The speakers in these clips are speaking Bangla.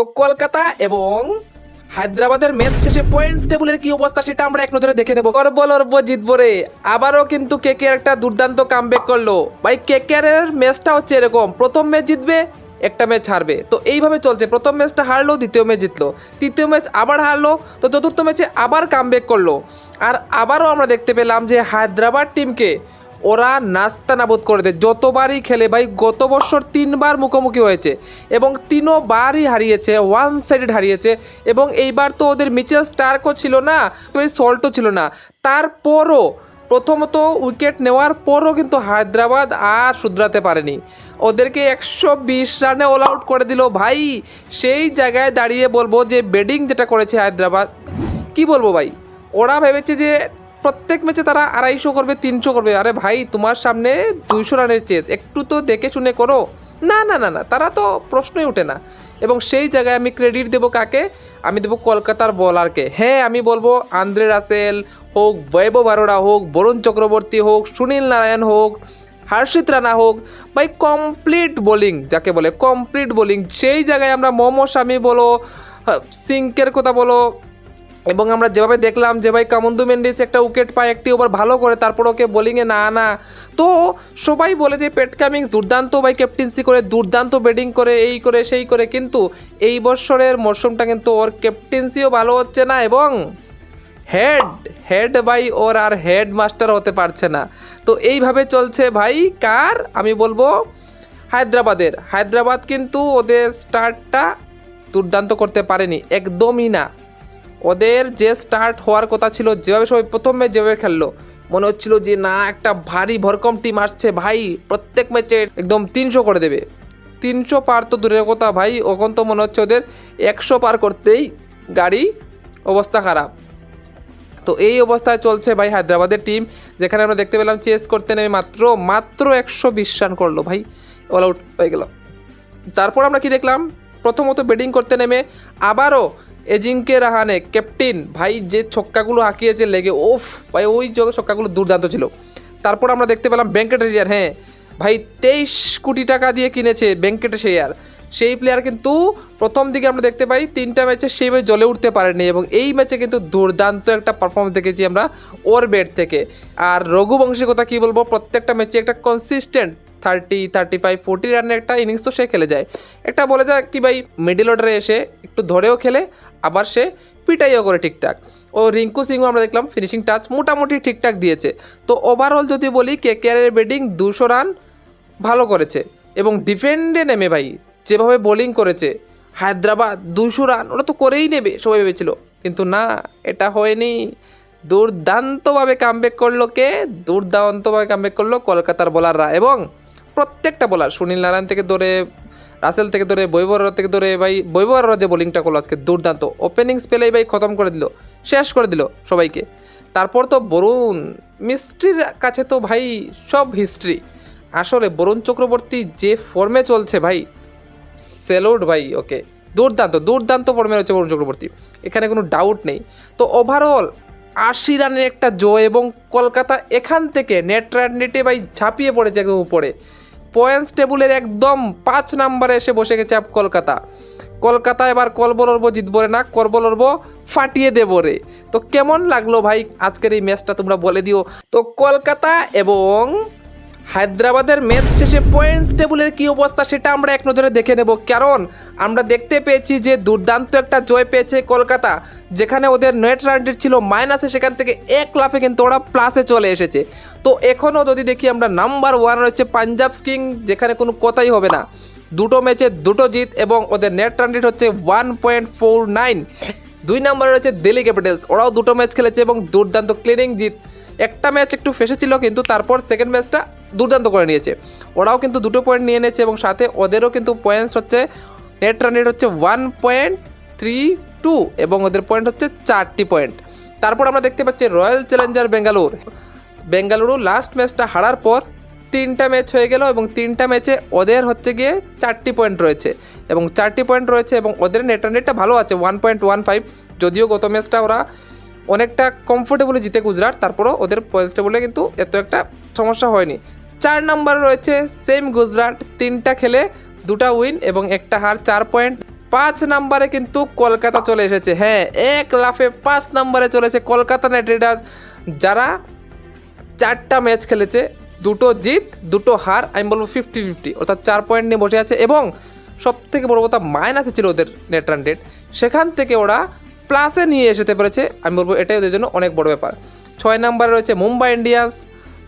তো কলকাতা এবং হায়দ্রাবাদের ম্যাচ শেষে পয়েন্টস টেবিলের কি অবস্থা সেটা আমরা এক নজরে দেখে নেব। করব লড়বো জিতবো রে আবারও কিন্তু কেকে একটা দুর্দান্ত কামব্যাক করল। ভাই কেকে এর ম্যাচটা হচ্ছে এরকম, প্রথম ম্যাচ জিতবে, একটা ম্যাচ হারবে। তো এইভাবে চলছে, প্রথম ম্যাচটা হারলো, দ্বিতীয় ম্যাচ জিতলো। তৃতীয় ম্যাচ আবার হারলো, তো চতুর্থ ম্যাচে আবার কামব্যাক করল। আর আবারও আমরা দেখতে পেলাম যে হায়দ্রাবাদ টিমকে ওরা নাস্তা নাবুদ করে দেয়। যতবারই খেলে ভাই, গত বছর তিনবার মুখোমুখি হয়েছে এবং তিনোবারই হারিয়েছে ওয়ান সাইডেড হারিয়েছে এবং এইবার তো ওদের মিচেল স্টার্কও ছিল না, তো এই সল্টও ছিল না। তারপরও প্রথমত উইকেট নেওয়ার পরও কিন্তু হায়দ্রাবাদ আর শুধরাতে পারেনি। ওদেরকে একশো বিশ রানে অল আউট করে দিল। ভাই, সেই জায়গায় দাঁড়িয়ে বলব যে বেডিং যেটা করেছে হায়দ্রাবাদ, কি বলব ভাই? ওরা ভেবেছে যে প্রত্যেক ম্যাচে তারা আড়াইশো করবে তিনশো করবে। আরে ভাই তোমার সামনে দুইশো রানের চেয়ে একটু তো দেখে শুনে করো। না না না না তারা তো প্রশ্নই ওঠে না। এবং সেই জায়গায় আমি ক্রেডিট দেবো কাকে? আমি দেবো কলকাতার বলারকে হ্যাঁ আমি বলব আন্দ্রে রাসেল হোক বৈভব আরোরা হোক বরুণ চক্রবর্তী হোক সুনীল নারায়ণ হোক হার্ষিত রানা হোক ভাই কমপ্লিট বোলিং যাকে বলে কমপ্লিট বোলিং সেই জায়গায় আমরা মোমো স্বামী বলো হ্যাঁ, সিঙ্কের কথা বলো এবং আমরা যেভাবে দেখলাম যে ভাই কামন্দু মেন্ডিস একটা উইকেট পায়, একটি ওভার ভালো করে, তারপর ওকে বোলিংয়ে না আনা। তো সবাই বলে যে পেট কামিংস দুর্দান্ত ভাই ক্যাপ্টেন্সি করে, দুর্দান্ত ব্যাটিং করে, এই করে, সেই করে, কিন্তু এই বছরের মরশুমটা কিন্তু ওর ক্যাপ্টেন্সিও ভালো হচ্ছে না এবং হেড হেড ভাই ওর আর হেড মাস্টার হতে পারছে না। তো এইভাবে চলছে ভাই কার? আমি বলব হায়দ্রাবাদের। হায়দ্রাবাদ কিন্তু ওদের স্টার্টটা দুর্দান্ত করতে পারেনি, একদমই না। ওদের যে স্টার্ট হওয়ার কথা ছিল, যেভাবে সবাই প্রথম ম্যাচ যেভাবে খেললো, মনে হচ্ছিল যে না, একটা ভারী ভরকম টিম আসছে, ভাই, প্রত্যেক ম্যাচে একদম তিনশো করে দেবে। তিনশো পার তো দূরের কথা, ভাই, ওখন তো মনে হচ্ছে ওদের একশো পার করতেই গাড়ি অবস্থা খারাপ। তো এই অবস্থায় চলছে ভাই হায়দ্রাবাদের টিম যেখানে আমরা দেখতে পেলাম চেস করতে নেমে মাত্র মাত্র একশো বিশ রান করল, ভাই অল আউট হয়ে গেল। তারপর আমরা কি দেখলাম? প্রথমত ব্যাটিং করতে নেমে আবারও এজিঙ্কে রাহানে ক্যাপ্টেন, ভাই যে ছক্কাগুলো হাঁকিয়েছে লেগে, ওফ, ভাই ওই যোগে ছক্কাগুলো দুর্দান্ত ছিল। তারপর আমরা দেখতে পেলাম ভেঙ্কটেশিয়ার হ্যাঁ ভাই তেইশ কোটি টাকা দিয়ে কিনেছে ভেঙ্কটেশিয়ার সেই প্লেয়ার কিন্তু প্রথম দিকে আমরা দেখতে পাই তিনটা ম্যাচে সেইভাবে জ্বলে উঠতে পারেনি এবং এই ম্যাচে কিন্তু দুর্দান্ত একটা পারফরমেন্স দেখেছি আমরা ওর ব্যাট থেকে। আর রঘুবংশীর কথা কী বলব, প্রত্যেকটা ম্যাচে একটা consistent thirty thirty five forty রানের একটা ইনিংস তো সে খেলে যায়। একটা বলে যায় কি ভাই মিডিল অর্ডারে এসে একটু ধরেও খেলে, আবার সে পিটাইও করে ঠিকঠাক। ও রিঙ্কু সিংও আমরা দেখলাম ফিনিশিং টাচ মোটামুটি ঠিকঠাক দিয়েছে। তো ওভারঅল যদি বলি কে কেয়ারের ব্যাটিং দুশো রান ভালো করেছে এবং ডিফেন্ডে নেমে ভাই, যেভাবে বোলিং করেছে, হায়দ্রাবাদ দুশো রান ওরা তো করেই নেবে, সবাই ভেবেছিল। কিন্তু না, এটা হয়নি। দুর্দান্তভাবে কামব্যাক করল কে? দুর্দান্তভাবে কামব্যাক করল কলকাতার বোলাররা এবং প্রত্যেকটা বোলার সুনীল নারায়ণ থেকে ধরে, রাসেল থেকে ধরে বৈবর থেকে ধরে, ভাই বৈবর যে বোলিংটা করল আজকে দুর্দান্ত। ওপেনিং স্পেলেই ভাই খতম করে দিল, শেষ করে দিল সবাইকে। তারপর তো বরুণ মিস্ট্রির কাছে তো ভাই সব হিস্ট্রি আসলে বরুণ চক্রবর্তী যে ফর্মে চলছে ভাই সেলুট ভাই, ওকে। দুর্দান্ত দুর্দান্ত ফর্মে রয়েছে বরুণ চক্রবর্তী। এখানে কোনো ডাউট নেই। তো ওভারঅল আশি রানের একটা জয় এবং কলকাতা এখান থেকে নেট রান নেটে ভাই ঝাঁপিয়ে পড়েছে একদম উপরে। পয়েন্টস টেবিলের একদম পাঁচ নাম্বারে এসে বসে গেছে আপ কলকাতা। কলকাতা এবার কলব লড়বো, জিতবো রে না করব লড়বো, ফাটিয়ে দেবো রে। তো কেমন লাগল ভাই আজকের এই ম্যাচটা তোমরা বলে দিও। তো কলকাতা এবং হায়দ্রাবাদের ম্যাচ শেষে পয়েন্টস টেবিলের কি অবস্থা সেটা আমরা এক নজরে দেখে নেব। কারণ আমরা দেখতে পেয়েছি যে দুর্দান্ত একটা জয় পেয়েছে কলকাতা, যেখানে ওদের নেট রান রেট ছিল মাইনাসে সেখান থেকে এক লাফে কিন্তু ওরা প্লাসে চলে এসেছে। তো এখনও যদি দেখি আমরা নাম্বার ওয়ান রয়েছে পাঞ্জাব কিং যেখানে কোনো কথাই হবে না। দুটো ম্যাচে দুটো জিত এবং ওদের নেট রান রেট হচ্ছে ওয়ান পয়েন্ট ফোর নাইন দুই নম্বরে রয়েছে দিল্লি ক্যাপিটালস ওরাও দুটো ম্যাচ খেলেছে এবং দুর্দান্ত ক্লিনিং জিত। একটা ম্যাচ একটু ফেসেছিল কিন্তু তারপর সেকেন্ড ম্যাচটা দুর্দান্ত করে নিয়েছে। ওরাও কিন্তু দুটো পয়েন্ট নিয়ে নিয়েছে এবং সাথে ওদেরও কিন্তু পয়েন্টস হচ্ছে নেট রান রেট হচ্ছে ওয়ান পয়েন্ট থ্রি টু এবং ওদের পয়েন্ট হচ্ছে চারটি পয়েন্ট তারপর আমরা দেখতে পাচ্ছি Royal Challenger Bengalur Bengaluru last ম্যাচটা হারার পর তিনটা ম্যাচ হয়ে গেল এবং তিনটা ম্যাচে ওদের হচ্ছে গিয়ে চারটি পয়েন্ট রয়েছে এবং চারটি পয়েন্ট রয়েছে এবং ওদের নেট রান রেটটা ভালো আছে ওয়ান পয়েন্ট ওয়ান ফাইভ যদিও গত ম্যাচটা ওরা অনেকটা কমফোর্টেবলি জিতে গুজরাট, তারপরও ওদের পয়েন্টস টেবলে কিন্তু এত একটা সমস্যা হয়নি। চার নম্বরে রয়েছে সেম গুজরাট, তিনটা খেলে দুটা উইন এবং একটা হার চার পয়েন্ট। পাঁচ নাম্বারে কিন্তু কলকাতা চলে এসেছে। হ্যাঁ এক লাফে পাঁচ নাম্বারে চলেছে কলকাতা নাইট রাইডার্স, যারা চারটা ম্যাচ খেলেছে, দুটো জিত, দুটো হার, আমি বলব ফিফটি ফিফটি অর্থাৎ চার পয়েন্ট নিয়ে বসে আছে এবং সব থেকে বড় কথা মাইনাসে ছিল ওদের নেট রান রেট সেখান থেকে ওরা প্লাসে নিয়ে এসেতে পেরেছে, আমি বলব এটাই ওদের জন্য অনেক বড় ব্যাপার। ছয় নম্বরে রয়েছে মুম্বাই ইন্ডিয়ান্স,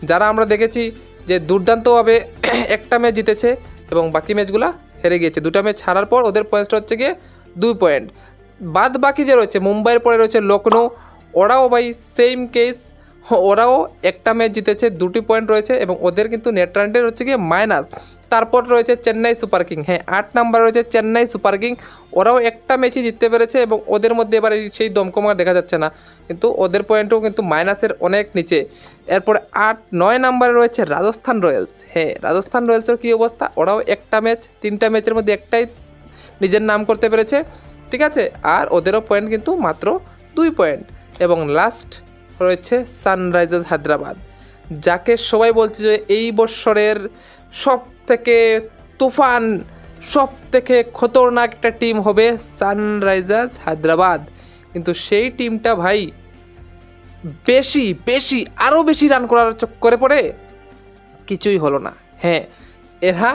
যারা আমরা দেখেছি যে দুর্দান্তভাবে একটা ম্যাচ জিতেছে এবং বাকি ম্যাচগুলো হেরে গিয়েছে। দুটা ম্যাচ ছাড়ার পর ওদের পয়েন্টটা হচ্ছে গিয়ে দুই পয়েন্ট বাদ বাকি যে রয়েছে, মুম্বাইয়ের পরে রয়েছে লখনৌ ওরাও ভাই সেম কেস ওরাও একটা ম্যাচ জিতেছে, দুটি পয়েন্ট রয়েছে এবং ওদের কিন্তু নেট রান রেট হচ্ছে গিয়ে মাইনাস তারপর রয়েছে চেন্নাই সুপার কিং। হ্যাঁ আট নাম্বার রয়েছে চেন্নাই সুপার কিং। ওরাও একটা ম্যাচই জিততে পেরেছে এবং ওদের মধ্যে এবারে সেই দমকমা দেখা যাচ্ছে না। কিন্তু ওদের পয়েন্টও কিন্তু মাইনাসের অনেক নিচে। এরপরে আট, নয় নাম্বারে রয়েছে রাজস্থান রয়্যালস। হ্যাঁ রাজস্থান রয়্যালসের কী অবস্থা? ওরাও একটা ম্যাচ তিনটা ম্যাচের মধ্যে একটাই নিজের নাম করতে পেরেছে। ঠিক আছে? আর ওদেরও পয়েন্ট কিন্তু মাত্র দুই পয়েন্ট এবং লাস্ট রয়েছে সানরাইজার্স হায়দ্রাবাদ, যাকে সবাই বলছে যে এই বছরের সব থেকে তুফান সব থেকে খতরনাক একটা টিম হবে সানরাইজার্স হায়দ্রাবাদ। কিন্তু সেই টিমটা ভাই বেশি বেশি, আরও বেশি রান করার চক্করে পড়ে, কিছুই হলো না। হ্যাঁ এরা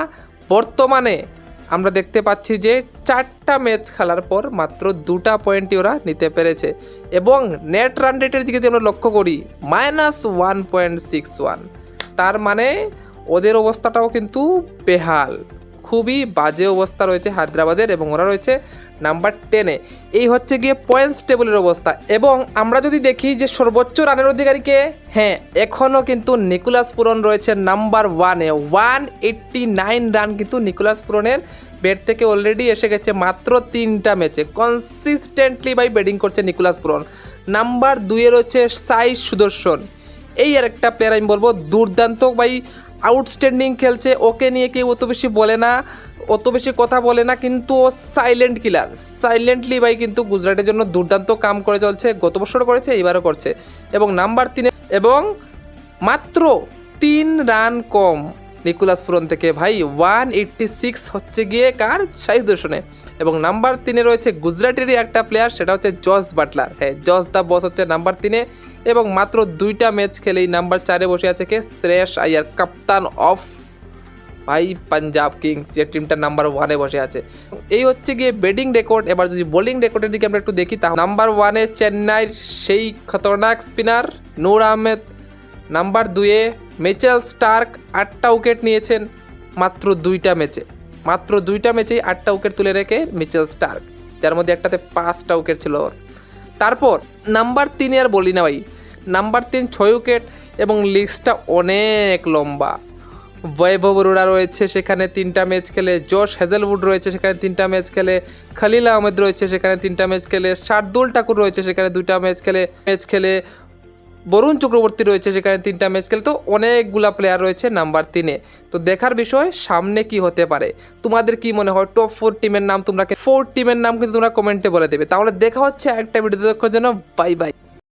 বর্তমানে আমরা দেখতে পাচ্ছি যে চারটা ম্যাচ খেলার পর মাত্র দুটা পয়েন্টই ওরা নিতে পেরেছে। এবং নেট রান রেটের দিকে যদি আমরা লক্ষ্য করি minus one point six one তার মানে ওদের অবস্থাটাও কিন্তু বেহাল। খুবই বাজে অবস্থা রয়েছে হায়দ্রাবাদের এবং ওরা রয়েছে নাম্বার টেনে এই হচ্ছে গিয়ে পয়েন্টস টেবিলের অবস্থা। এবং আমরা যদি দেখি যে সর্বোচ্চ রানের অধিকারীকে হ্যাঁ এখনও কিন্তু নিকোলাস পুরন রয়েছে নাম্বার ওয়ানে ওয়ান এইট্টি নাইন রান কিন্তু নিকোলাস পুরনের ব্যাট থেকে অলরেডি এসে গেছে মাত্র তিনটা ম্যাচে কনসিস্টেন্টলি বাই ব্যাটিং করছে নিকোলাস পুরন। নাম্বার দুইয়ে রয়েছে সাই সুদর্শন। এই আর একটা প্লেয়ার আমি বলব, দুর্দান্ত ভাই আউটস্ট্যান্ডিং খেলছে, ওকে নিয়ে কেউ অত বেশি বলে না, অত বেশি কথা বলে না, কিন্তু ও সাইলেন্ট কিলার সাইলেন্টলি ভাই কিন্তু গুজরাটের জন্য দুর্দান্ত কাম করে চলছে, গত বছরও করেছে এবারও করছে। এবং নাম্বার তিনে এবং মাত্র তিন রান কম নিকোলাস পুরন থেকে। ভাই ওয়ান এইট্টি সিক্স হচ্ছে গিয়ে কার? সাইজ দর্শনে এবং নাম্বার তিনে রয়েছে গুজরাটেরই একটা প্লেয়ার সেটা হচ্ছে জস বাটলার। হ্যাঁ জস দা বস হচ্ছে নাম্বার তিনে। এবং মাত্র দুইটা ম্যাচ খেলেই নাম্বার চারে বসে আছে কে? শ্রেয়স আয়ার কাপ্তান অফ ভাই পাঞ্জাব কিংস, যে টিমটা নাম্বার ওয়ানে বসে আছে। এই হচ্ছে গিয়ে ব্যাটিং রেকর্ড এবার যদি বোলিং রেকর্ডের দিকে আমরা একটু দেখি তা নাম্বার ওয়ানে চেন্নাইয়ের সেই খতরনাক স্পিনার নূর আহমেদ নাম্বার দুয়ে মেচেল স্টার্ক আটটা উইকেট নিয়েছেন মাত্র দুইটা ম্যাচে। মাত্র দুইটা ম্যাচেই আটটা উইকেট তুলে রেখে মিচেল স্টার্ক, যার মধ্যে একটাতে পাঁচটা উইকেট ছিল ওর। তারপর নাম্বার তিনে আর বলি না ভাই নাম্বার তিন ছয় উইকেট এবং লিস্টটা অনেক লম্বা। বৈভব অরোরা রয়েছে সেখানে তিনটা ম্যাচ খেলে, জশ হেজেলউড রয়েছে সেখানে তিনটা ম্যাচ খেলে, খালিল আহমেদ রয়েছে সেখানে তিনটা ম্যাচ খেলে, শার্দুল ঠাকুর রয়েছে সেখানে দুইটা ম্যাচ খেলে ম্যাচ খেলে বরুণ চক্রবর্তী রয়েছে সেখানে তিনটা ম্যাচ খেলে। তো অনেকগুলা প্লেয়ার রয়েছে নাম্বার তিনে। তো দেখার বিষয়, সামনে কি হতে পারে? তোমাদের কি মনে হয় টপ ফোর টিমের নাম তোমরা ফোর টিমের নাম কিন্তু তোমরা কমেন্টে বলে দেবে। তাহলে দেখা হচ্ছে একটা ভিডিও দেখার জন্য বাই বাই